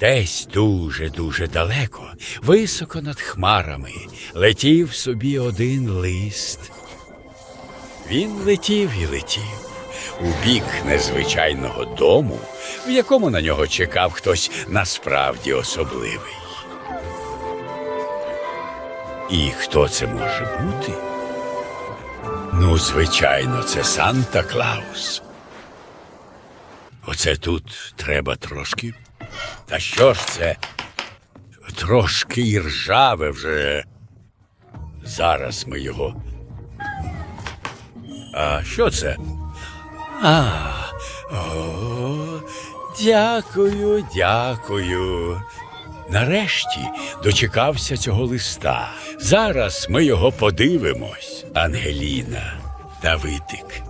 Десь дуже-дуже далеко, високо над хмарами, летів собі один лист. Він летів і летів у бік незвичайного дому, в якому на нього чекав хтось насправді особливий. І хто це може бути? Ну, звичайно, це Санта Клаус. Оце тут треба трошки. Та що ж це? Трошки і ржаве вже. Зараз ми його. А що це? А, о, дякую, дякую. Нарешті дочекався цього листа. Зараз ми його подивимось. Ангеліна, Давидик,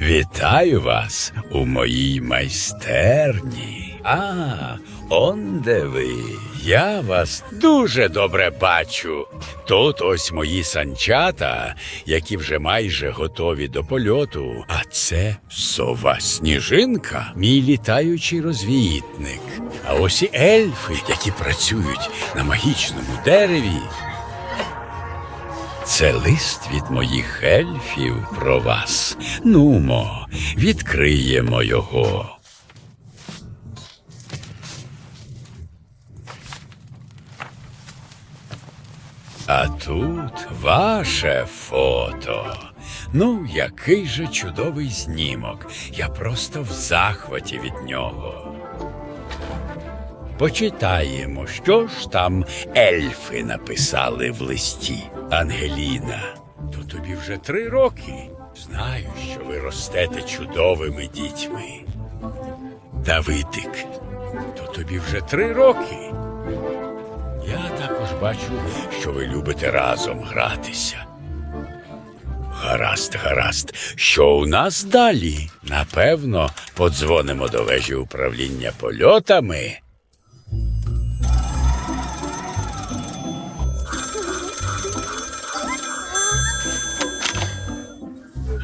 вітаю вас у моїй майстерні. А, он де ви. Я вас дуже добре бачу. Тут ось мої санчата, які вже майже готові до польоту. А це сова сніжинка, мій літаючий розвідник. А ось і ельфи, які працюють на магічному дереві. Це лист від моїх ельфів про вас. Нумо, відкриємо його. А тут ваше фото. Ну, який же чудовий знімок. Я просто в захваті від нього. Почитаємо, що ж там ельфи написали в листі. Ангеліна, то тобі вже три роки. Знаю, що ви ростете чудовими дітьми. Давидик, то тобі вже три роки. Бачу, що ви любите разом гратися. Гаразд, гаразд. Що у нас далі? Напевно, подзвонимо до вежі управління польотами.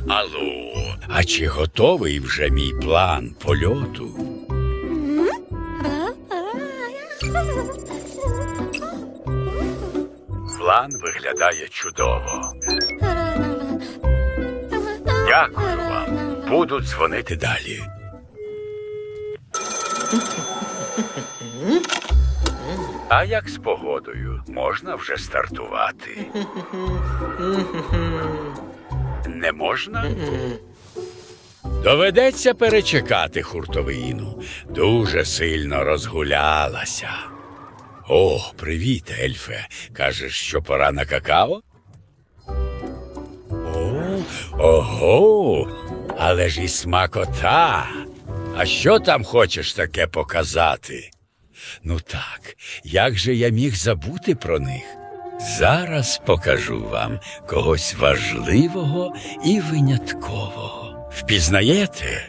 Алло, а чи готовий вже мій план польоту? План виглядає чудово. Дякую вам. Буду дзвонити далі. А як з погодою? Можна вже стартувати? Не можна? Доведеться перечекати хуртовину. Дуже сильно розгулялася. О, привіт, Ельфе. Кажеш, що пора на какао? О, ого, але ж і смакота. А що там хочеш таке показати? Ну так, як же я міг забути про них? Зараз покажу вам когось важливого і виняткового. Впізнаєте?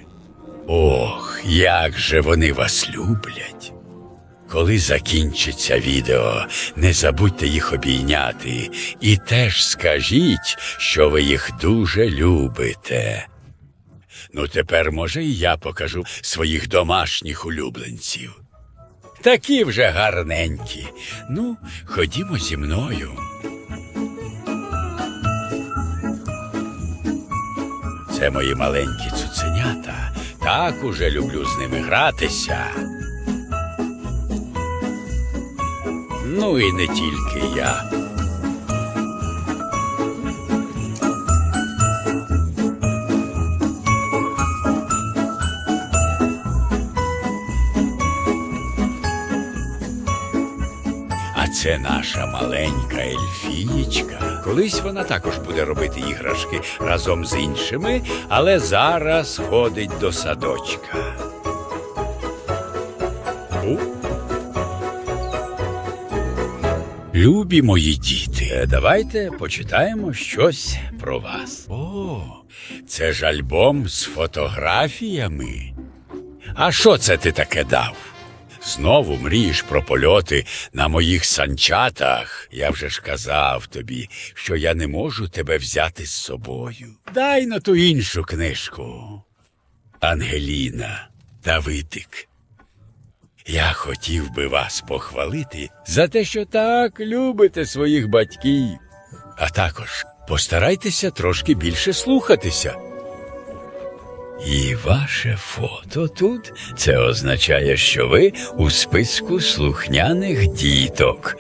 Ох, як же вони вас люблять. Коли закінчиться відео, не забудьте їх обійняти і теж скажіть, що ви їх дуже любите. Ну, тепер, може, і я покажу своїх домашніх улюбленців. Такі вже гарненькі. Ну, ходімо зі мною. Це мої маленькі цуценята. Так уже люблю з ними гратися. Ну і не тільки я. А це наша маленька ельфієчка. Колись вона також буде робити іграшки разом з іншими, але зараз ходить до садочка. Любі мої діти, е, давайте почитаємо щось про вас. О, це ж альбом з фотографіями. А що це ти таке дав? Знову мрієш про польоти на моїх санчатах. Я вже ж казав тобі, що я не можу тебе взяти з собою. Дай на ту іншу книжку. Ангеліна, Давидик. Я хотів би вас похвалити за те, що так любите своїх батьків. А також постарайтеся трошки більше слухатися. І ваше фото тут це означає, що ви у списку слухняних діток.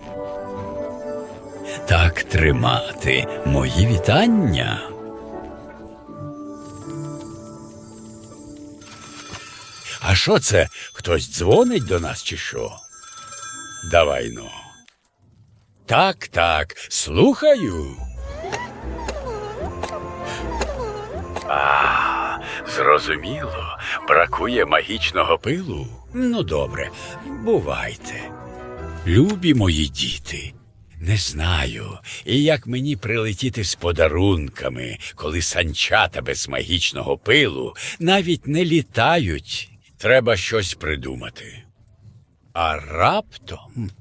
Так тримати мої вітання. А що це? Хтось дзвонить до нас чи що? Давай ну. Так, так, слухаю. А, зрозуміло, бракує магічного пилу. Ну, добре, бувайте. Любі мої діти. Не знаю, як мені прилетіти з подарунками, коли санчата без магічного пилу навіть не літають. Треба щось придумати. А раптом.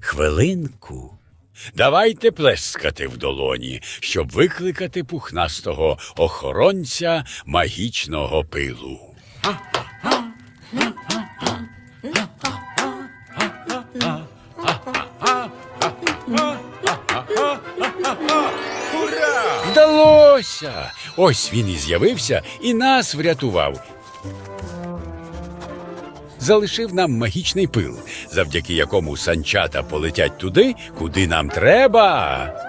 Хвилинку. Давайте плескати в долоні, щоб викликати пухнастого охоронця магічного пилу. Вдалося! Ось він і з'явився і нас врятував. Залишив нам магічний пил, завдяки якому санчата полетять туди, куди нам треба.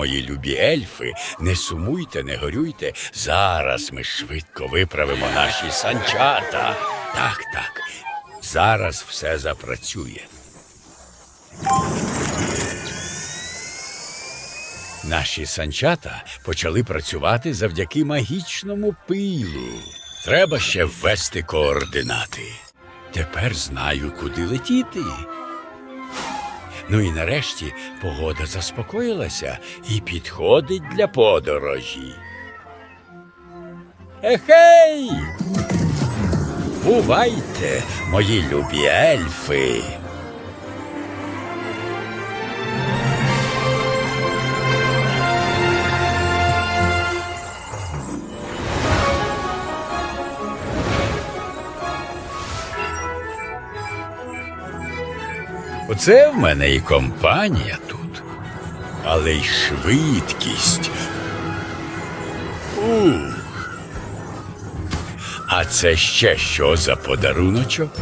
Мої любі ельфи, не сумуйте, не горюйте. Зараз ми швидко виправимо наші санчата. Так, так. Зараз все запрацює. Наші санчата почали працювати завдяки магічному пилу. Треба ще ввести координати. Тепер знаю, куди летіти. Ну і нарешті погода заспокоїлася і підходить для подорожі. Ехей! Бувайте, мої любі ельфи! Оце в мене і компанія тут, але й швидкість. Ух. А це ще що за подаруночок?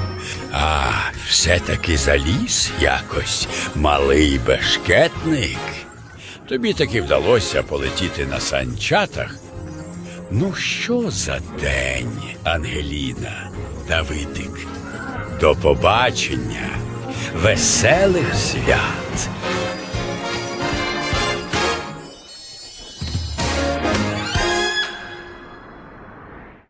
А, все-таки заліз якось, малий бешкетник. Тобі таки вдалося полетіти на санчатах. Ну, що за день, Ангеліна, Давидик? До побачення, веселих свят.